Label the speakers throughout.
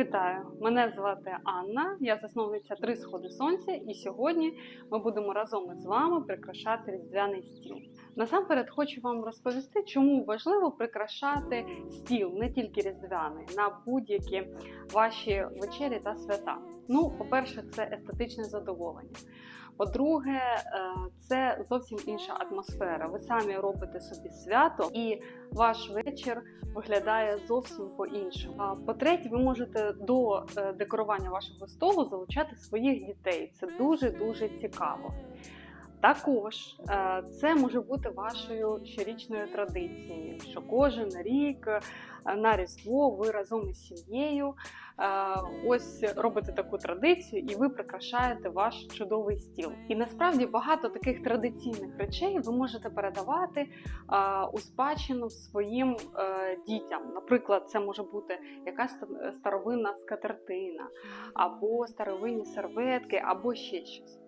Speaker 1: вітаю! Мене звати Анна, я засновниця Три Сходи Сонця, і сьогодні ми будемо разом із вами прикрашати різдвяний стіл. Насамперед хочу вам розповісти, чому важливо прикрашати стіл, не тільки різдвяний, на будь-які ваші вечері та свята. Ну, по-перше, це естетичне задоволення. По-друге, е, це зовсім інша атмосфера. Ви самі робите собі свято, і ваш вечір виглядає зовсім по-іншому. А по-третє, ви можете до е, декорування вашого столу залучати своїх дітей. Це дуже дуже цікаво. Також е, це може бути вашою щорічною традицією, що кожен рік е, на Різдво ви разом із сім'єю е, ось робите таку традицію, і ви прикрашаєте ваш чудовий стіл. І насправді багато таких традиційних речей ви можете передавати у спадщину своїм дітям. Наприклад, це може бути якась старовинна скатертина, або старовинні серветки, або ще щось.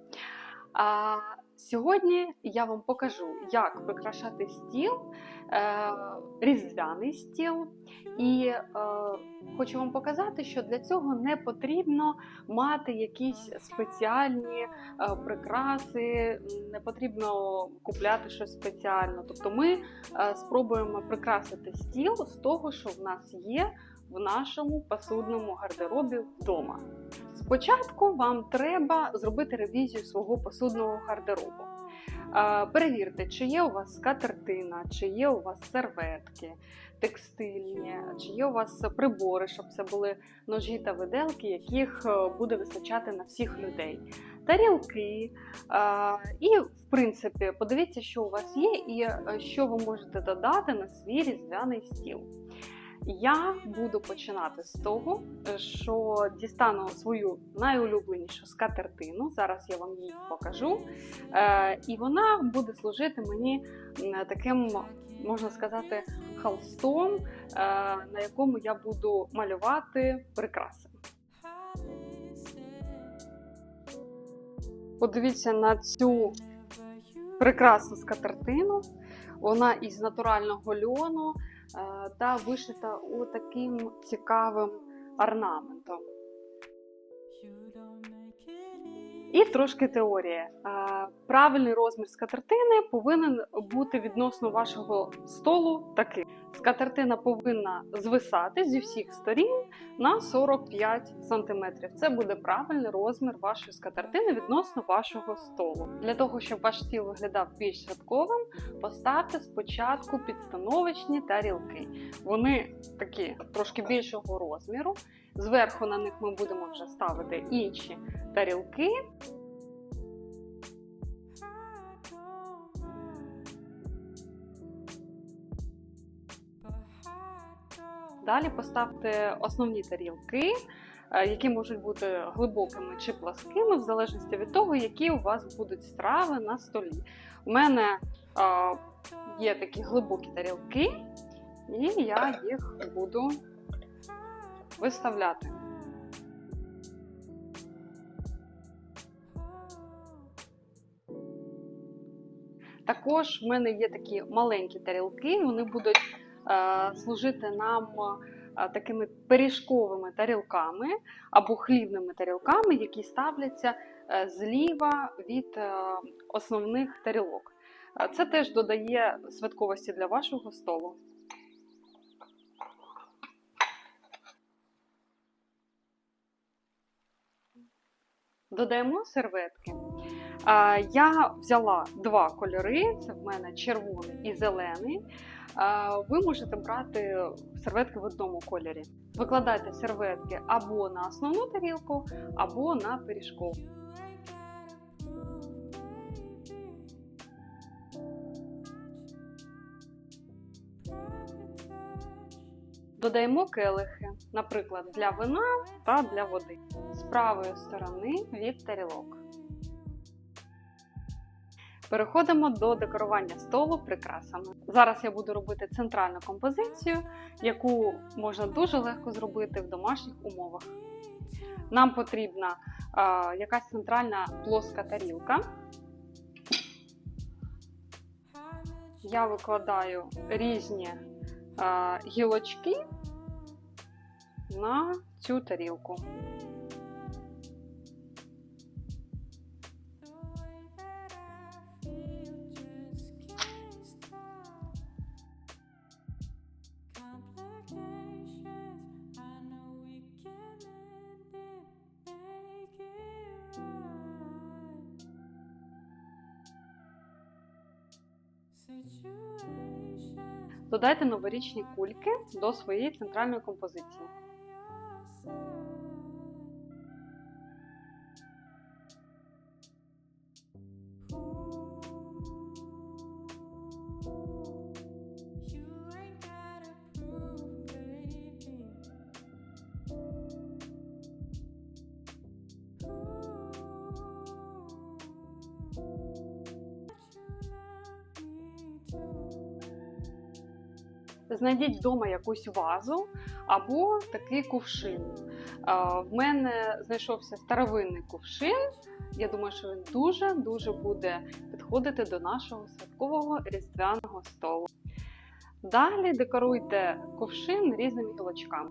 Speaker 1: А сьогодні я вам покажу, як прикрашати стіл, е, різдвяний стіл, і е, хочу вам показати, що для цього не потрібно мати якісь спеціальні е, прикраси, не потрібно купляти щось спеціально. Тобто ми спробуємо прикрасити стіл з того, що в нас є в нашому посудному гардеробі вдома. Спочатку вам треба зробити ревізію свого посудного гардеробу. Е, перевірте, чи є у вас скатертина, чи є у вас серветки, текстильні, чи є у вас прибори, щоб це були ножі та виделки, яких е, буде вистачати на всіх людей. Тарілки. Е, і, в принципі, подивіться, що у вас є, і що ви можете додати на свій різдвяний стіл. Я буду починати з того, що дістану свою найулюбленішу скатертину. Зараз я вам її покажу. Е, і вона буде служити мені таким, можна сказати, холстом, е, на якому я буду малювати прикраси. Подивіться на цю прекрасну скатертину. Вона із натурального льону. Е, та вишита у таким цікавим орнаментом. І трошки теорія. Правильний розмір скатертини повинен бути відносно вашого столу такий. Скатертина повинна звисати зі всіх сторін на 45 см. Це буде правильний розмір вашої скатертини відносно вашого столу. Для того, щоб ваш стіл виглядав більш святковим, поставте спочатку підстановочні тарілки. Вони такі трошки більшого розміру. Зверху на них ми будемо вже ставити інші тарілки. Далі поставте основні тарілки, е, які можуть бути глибокими чи пласкими, в залежності від того, які у вас будуть страви на столі. У мене є такі глибокі тарілки, і я їх буду виставляти. Також в мене є такі маленькі тарілки, вони будуть е, служити нам е, такими пиріжковими тарілками або хлібними тарілками, які ставляться е, зліва від е, основних тарілок. Е, це теж додає святковості для вашого столу. Додаємо серветки. Я взяла два кольори: це в мене червоний і зелений. Ви можете брати серветки в одному кольорі. Викладайте серветки або на основну тарілку, або на пиріжкову. Додаємо келихи, наприклад, для вина та для води правої сторони від тарілок. Переходимо до декорування столу прикрасами. Зараз я буду робити центральну композицію, яку можна дуже легко зробити в домашніх умовах. Нам потрібна а, якась центральна плоска тарілка. Я викладаю різні а, гілочки на цю тарілку. Додайте новорічні кульки до своєї центральної композиції. Знайдіть вдома якусь вазу або такий кувшин. В мене знайшовся старовинний кувшин. Я думаю, що він дуже-дуже буде підходити до нашого святкового різдвяного столу. Далі декоруйте кувшин різними гілочками.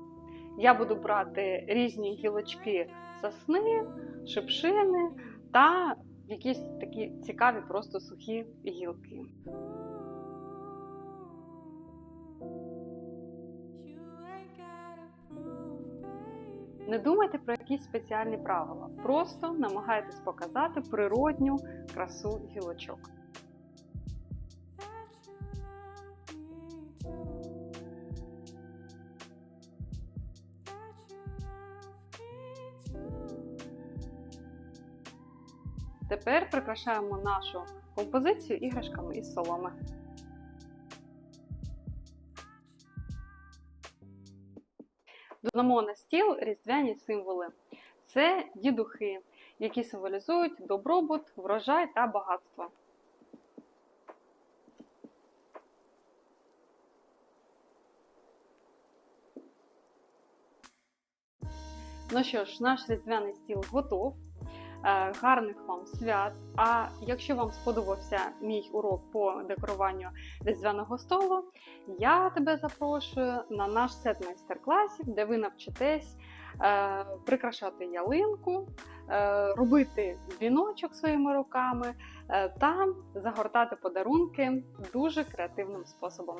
Speaker 1: Я буду брати різні гілочки сосни, шипшини та якісь такі цікаві, просто сухі гілки. Не думайте про якісь спеціальні правила, просто намагайтесь показати природню красу гілочок. Тепер прикрашаємо нашу композицію іграшками із соломи. Додамо на стіл різдвяні символи. Це дідухи, які символізують добробут, врожай та багатство. Ну що ж, наш різдвяний стіл готов. Е, Гарних вам свят! А якщо вам сподобався мій урок по декоруванню різдвяного столу, я тебе запрошую на наш сет майстер-класів, де ви навчитесь е, прикрашати ялинку, е, робити віночок своїми руками та загортати подарунки дуже креативним способом.